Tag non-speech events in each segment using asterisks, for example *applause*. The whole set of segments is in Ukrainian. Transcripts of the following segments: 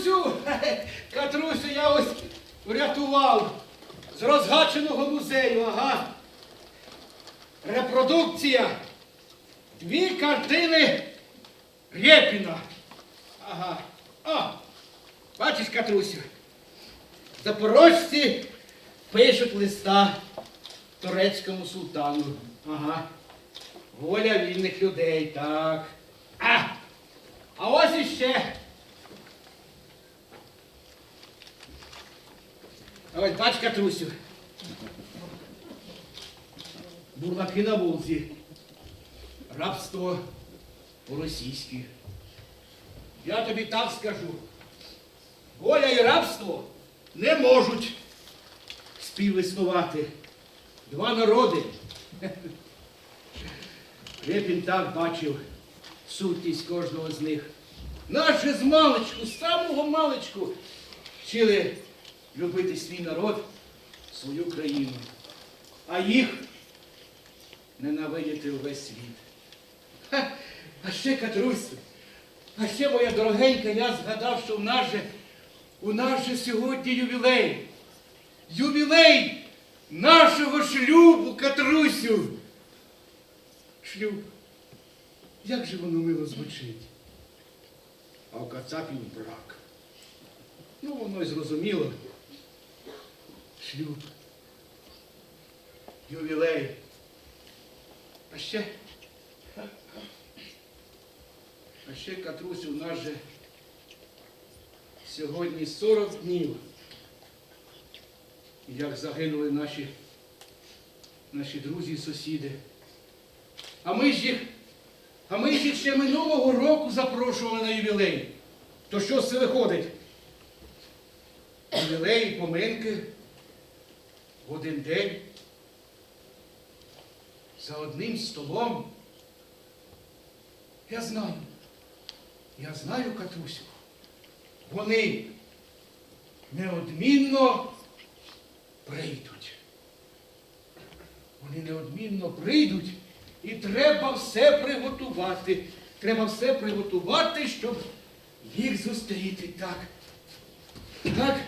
Катрусю, *laughs* Катрусю, я ось врятував з розгаченого музею, ага. Репродукція. Дві картини Рєпіна. Ага. О, бачиш, Катрусю, запорожці пишуть листа турецькому султану. Ага. Воля вільних людей, так. А, а ось іще. Ось бач, Катрусю. Бурлаки на Волзі. Рабство по-російськи. Я тобі так скажу. Воля і рабство не можуть співіснувати. Два народи. Репін так бачив сутність кожного з них. Наші з маличку, з самого маличку вчили любити свій народ, свою країну. А їх ненавидіти увесь світ. Ха, а ще Катрусю, а ще моя дорогенька, я згадав, що в нас же, у нас же сьогодні ювілей. Ювілей нашого шлюбу, Катрусю. Шлюб. Як же воно мило звучить? А у Кацапів брак. Ну, воно й зрозуміло. Шлюб. Ювілей. А ще. А ще, Катрусю, у нас же сьогодні 40 днів. Як загинули наші, наші друзі і сусіди. А ми ж їх, а ми ж їх ще минулого року запрошували на ювілей. То що з це виходить? Ювілей, поминки один день. За одним столом. Я знаю. Я знаю, Катрусю. Вони неодмінно прийдуть. Вони неодмінно прийдуть і треба все приготувати. Треба все приготувати, щоб їх зустріти. Так. Так.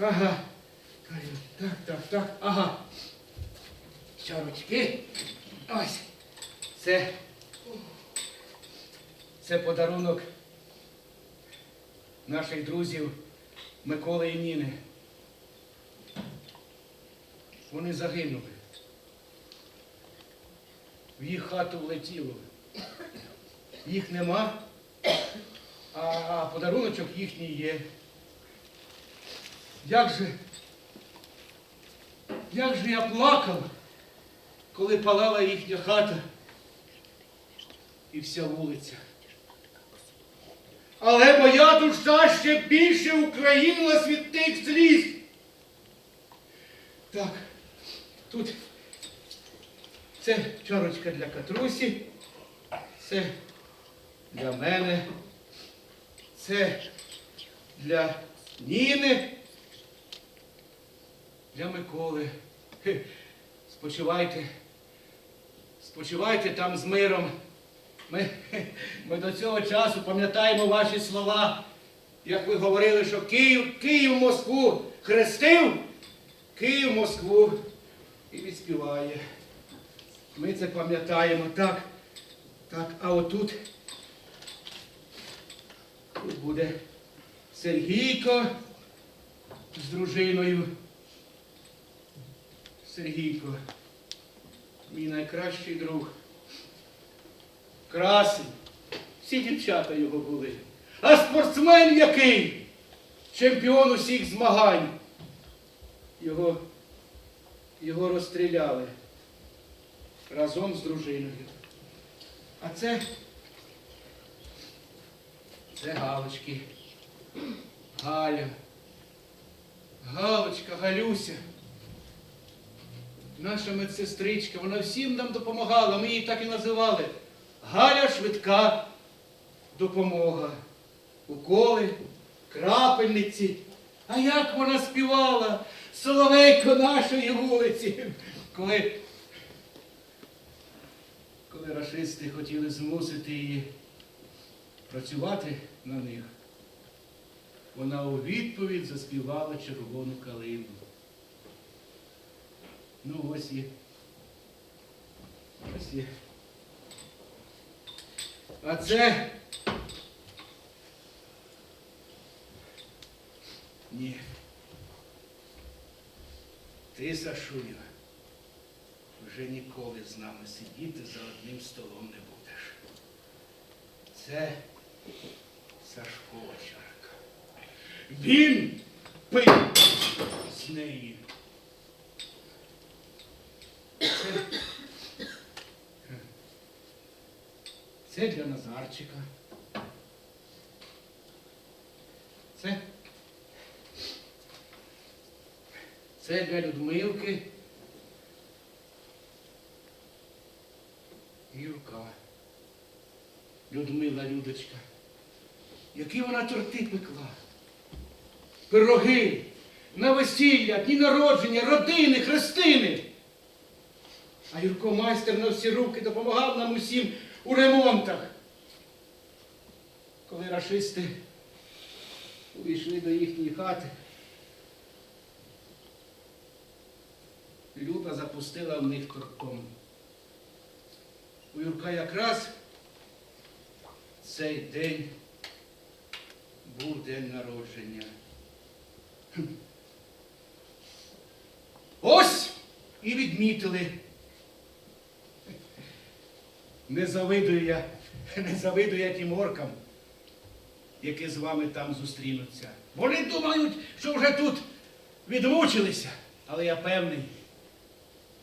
Ага. Так, так, так. Ага. Чарочки. Ось. Це. Це подарунок наших друзів Миколи і Ніни. Вони загинули. В їх хату влетіло. Їх нема, а подаруночок їхній є. Як же, як же я плакав, коли палала їхня хата і вся вулиця. Але моя душа ще більше українилась від тих сліз. Так, тут це чарочка для Катрусі, це для мене, це для Ніни, для Миколи. *laughs* Спочивайте, спочивайте там з миром. Ми, *laughs* ми до цього часу пам'ятаємо ваші слова, як ви говорили, що Київ, Київ Москву хрестив, Київ Москву і відспіває. Ми це пам'ятаємо. Так, так, а отут тут буде Сергійко з дружиною. Сергійко, мій найкращий друг. Красень. Всі дівчата його були. А спортсмен який? Чемпіон усіх змагань. Його, його розстріляли разом з дружиною. А це, це Галочки. Галя. Галочка, Галюся. Наша медсестричка, вона всім нам допомагала, ми її так і називали. Галя швидка допомога. Уколи, крапельниці. А як вона співала соловейко нашої вулиці, коли, коли рашисти хотіли змусити її працювати на них. Вона у відповідь заспівала червону калину. Ну, ось і. Ось і. А це. Ні. Ти, Сашуню, вже ніколи з нами сидіти за одним столом не будеш. Це Сашкова чарка. Він пив з неї. Це для Назарчика. Це, це для Людмилки. Юрка. Людмила Людочка. Які вона торти пекла. Пироги, на весілля, дні народження, родини, хрестини. А Юрко майстер на всі руки допомагав нам усім у ремонтах. Коли рашисти увійшли до їхньої хати, Люда запустила в них торком. У Юрка якраз цей день був день народження. Ось і відмітили. Не завидую я, не завидую я тим оркам, які з вами там зустрінуться. Вони думають, що вже тут відмучилися, але я певний,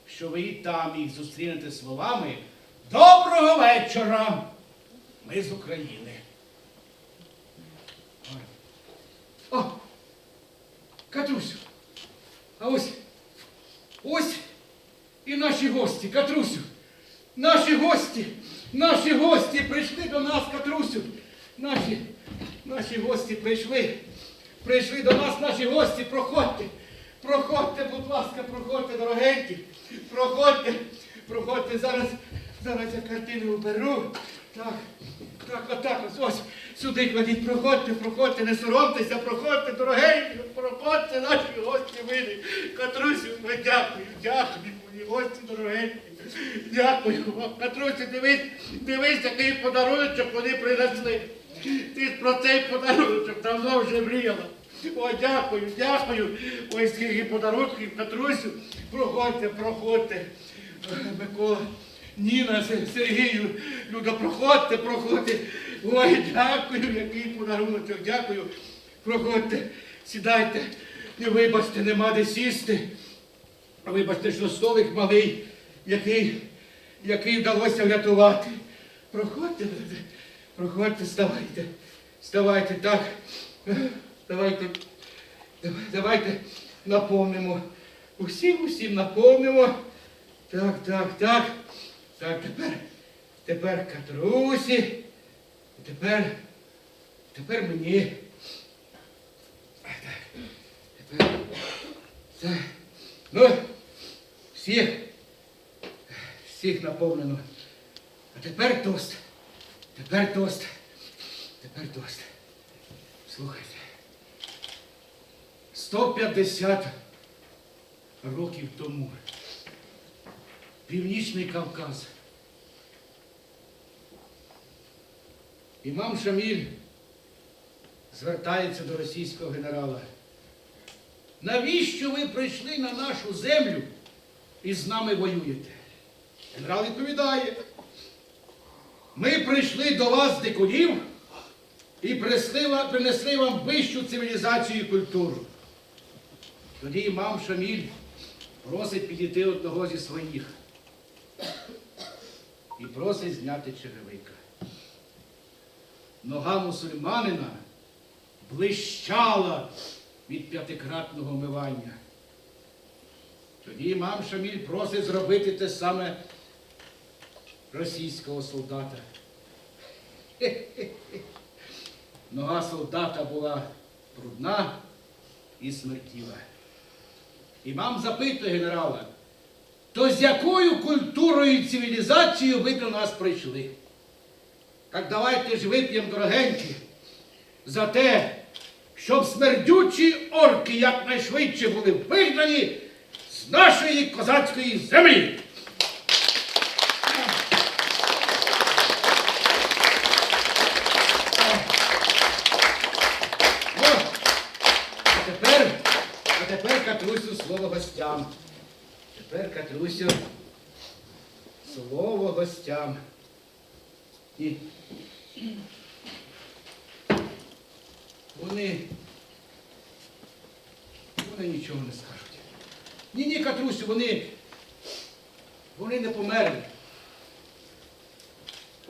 що ви і там їх зустрінете словами Доброго вечора! Ми з України. О! Катрусю! А ось ось і наші гості, Катрусю! Наші гості! Наші гості прийшли до нас, Катрусю! Наші, наші гості прийшли. Прийшли до нас наші гості, проходьте. Проходьте, будь ласка, проходьте, дорогенькі. Проходьте, проходьте зараз. Зараз я картину уберу. Так, так, отак ось, ось. Сюди кладіть, проходьте, проходьте, не соромтеся, проходьте, дорогенькі, проходьте, наші гості милі. Катрусю, ми дякую, дякую, мої гості дорогенькі. Дякую вам. Катрусю, дивись, дивись, який подарунок вони принесли. Ти про цей подарунок давно вже мріяла. О, дякую, дякую. Ой, скільки подарунків, Катрусю. Проходьте, проходьте. Микола, Ніна, Сергію, Люда, проходьте, проходьте. Ой, дякую, який подарунок, дякую. Проходьте, сідайте. І вибачте, нема де сісти. Вибачте, що столик малий, який, який вдалося врятувати. Проходьте, проходьте, ставайте. Ставайте так. Давайте, давайте наповнимо. Усім, усім наповнимо. Так, так, так. Так, тепер, тепер Катрусі. Тепер, тепер мені. Так, тепер. Так. Ну, всіх, всіх наповнено. А тепер тост. Тепер тост. Тепер тост. Слухайте. 150 років тому. Північний Кавказ. Імам Шаміль звертається до російського генерала. Навіщо ви прийшли на нашу землю і з нами воюєте? Генерал відповідає. Ми прийшли до вас дикунів і принесли вам- вищу цивілізацію і культуру. Тоді імам Шаміль просить підійти одного зі своїх і просить зняти черевика. Нога мусульманина блищала від п'ятикратного мивання. Тоді імам Шаміль просить зробити те саме російського солдата. *laughs* Нога солдата була брудна і смертіла. Імам запитує генерала, то з якою культурою і цивілізацією ви до нас прийшли? Так давайте ж вип'ємо, дорогенькі, за те, щоб смердючі орки якнайшвидше були вигнані з нашої козацької землі. О, а тепер, а тепер Катрусю слово гостям. Тепер Катрусю слово гостям. І вони, вони нічого не скажуть. Ні, ні, Катрусю, вони, вони не померли.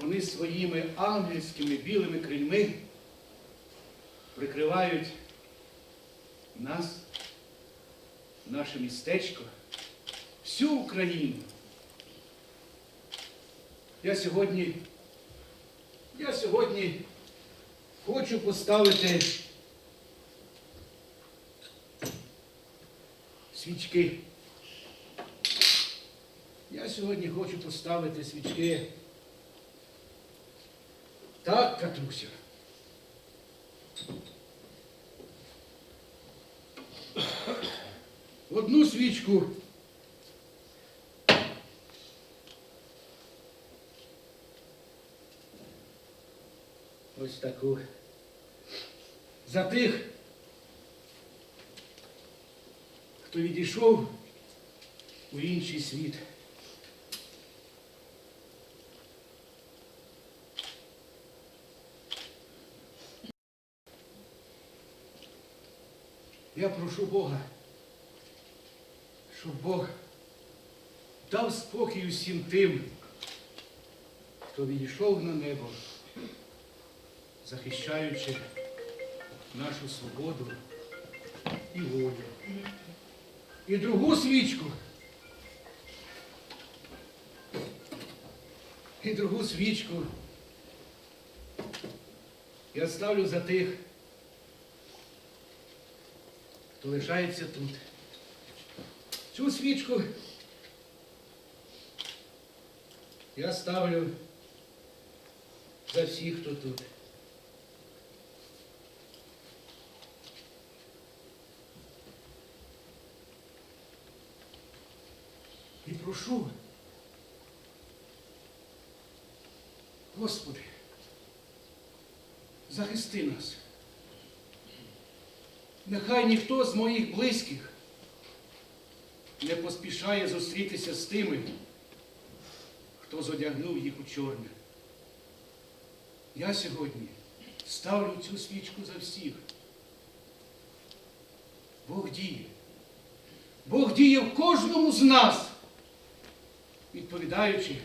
Вони своїми ангельськими білими крильми прикривають нас, наше містечко, всю Україну. Я сьогодні, я сьогодні хочу поставити свічки. Я сьогодні хочу поставити свічки. Так, Катруся. Одну свічку. Ось таку. За тих, хто відійшов у інший світ. Я прошу Бога, щоб Бог дав спокій усім тим, хто відійшов на небо, захищаючи нашу свободу і волю. І другу свічку. І другу свічку я ставлю за тих, хто лишається тут. Цю свічку я ставлю за всіх, хто тут. І прошу, Господи, захисти нас. Нехай ніхто з моїх близьких не поспішає зустрітися з тими, хто зодягнув їх у чорне. Я сьогодні ставлю цю свічку за всіх. Бог діє. Бог діє в кожному з нас, відповідаючи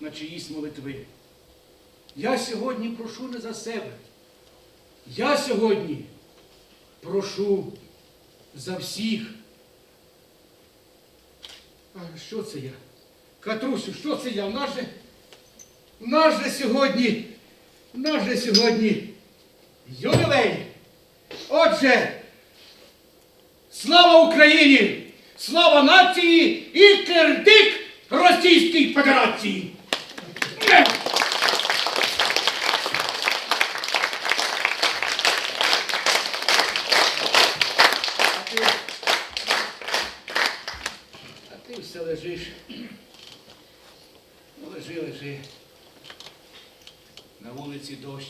на чиїсь молитви. Я сьогодні прошу не за себе. Я сьогодні прошу за всіх. А що це я? Катрусю, що це я? У нас же, у нас же сьогодні, у нас же сьогодні ювілей. Отже, слава Україні! Слава нації і кердик Російській Федерації! А ти, а ти все лежиш. Ну, лежи, лежи. На вулиці дощ.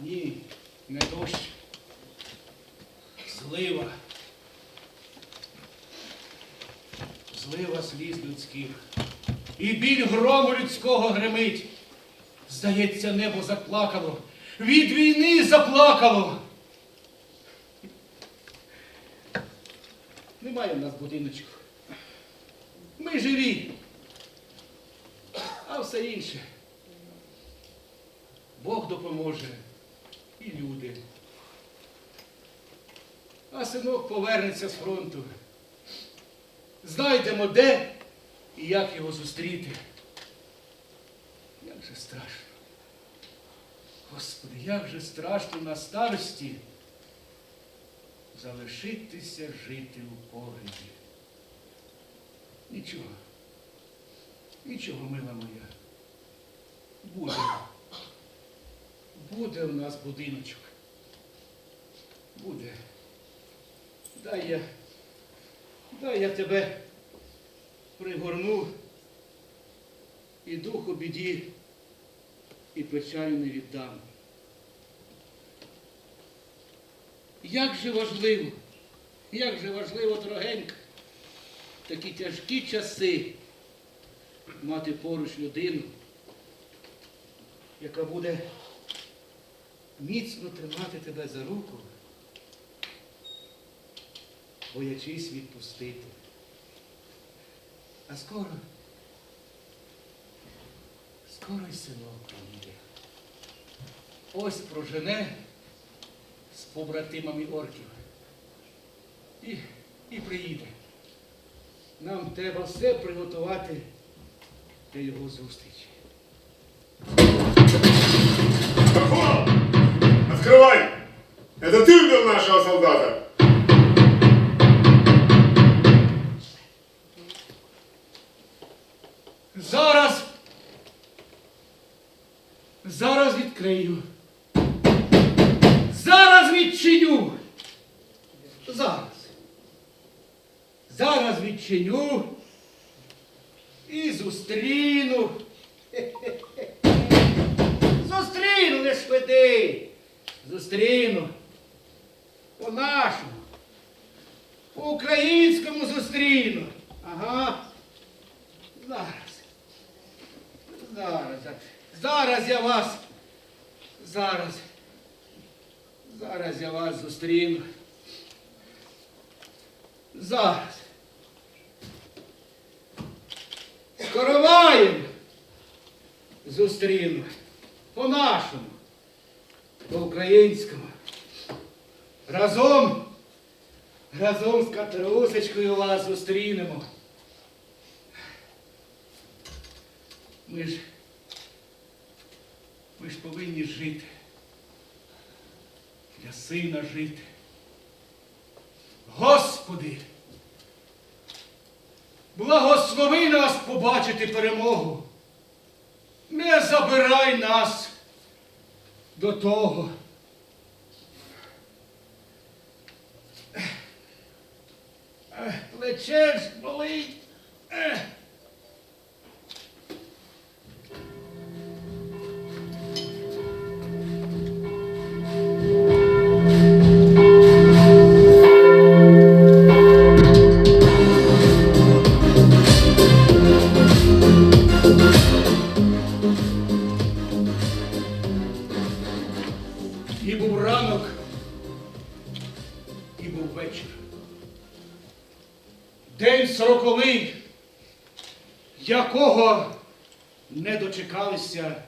Ні, не дощ. Злива. Злива сліз людських. І біль грому людського гримить. Здається, небо заплакало. Від війни заплакало. Немає в нас будиночку. Ми живі. А все інше. Допоможе і люди. А синок повернеться з фронту. Знайдемо де і як його зустріти. Як же страшно. Господи, як же страшно на старості залишитися жити у погребі. Нічого. Нічого, мила моя. Буде. Буде у нас будиночок. буде. Дай я, дай я тебе пригорну і духу біді, і печалю не віддам. Як же важливо, як же важливо, дорогенька, такі тяжкі часи мати поруч людину, яка буде міцно тримати тебе за руку, боячись відпустити. А скоро, скоро й синок приїде. Ось прожене з побратимами орків. І, і приїде. Нам треба все приготувати для його зустрічі. Это ты убил нашего солдата? Зараз. Зараз відкрию. Зараз відчиню. Зараз. Зараз відчиню. І зустріну. Зустріну, не швиди. Зустріну. По-нашому. По-українському зустріну. Ага. Зараз. Зараз. Зараз я вас. Зараз. Зараз я вас зустріну. Зараз. З короваєм зустріну. По-нашому. По-українському. Разом. Разом з Катрусечкою вас зустрінемо. Ми ж, ми ж повинні жити. Для сина жити. Господи, благослови нас побачити перемогу. Не забирай нас до того. Плече ж болить. Якого не дочекалися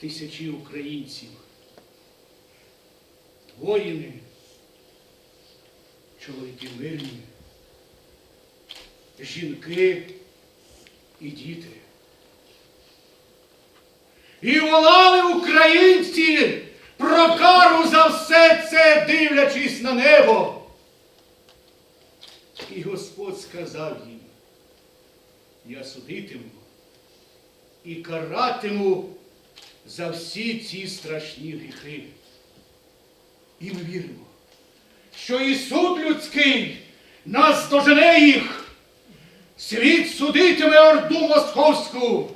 тисячі українців. Воїни, чоловіки мирні, жінки і діти. І волали українці про кару за все це, дивлячись на небо. І Господь сказав їм, я судитиму і каратиму за всі ці страшні гріхи. І ми віримо, що і суд людський нас дожене їх. Світ судитиме орду московську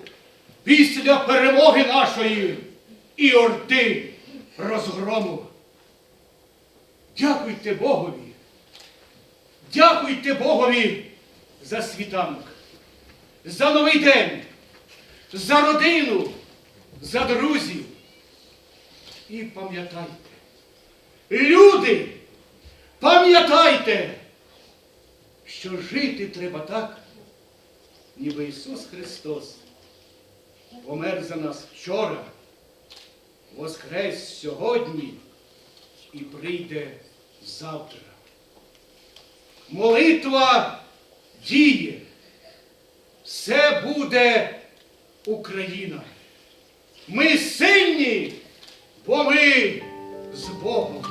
після перемоги нашої і орди розгрому. Дякуйте Богові. Дякуйте Богові за світанок, за новий день, за родину, за друзів. І пам'ятайте, люди, пам'ятайте, що жити треба так, ніби Ісус Христос помер за нас вчора, воскрес сьогодні і прийде завтра. Молитва діє. Все буде Україна. Ми сильні, бо ми з Богом.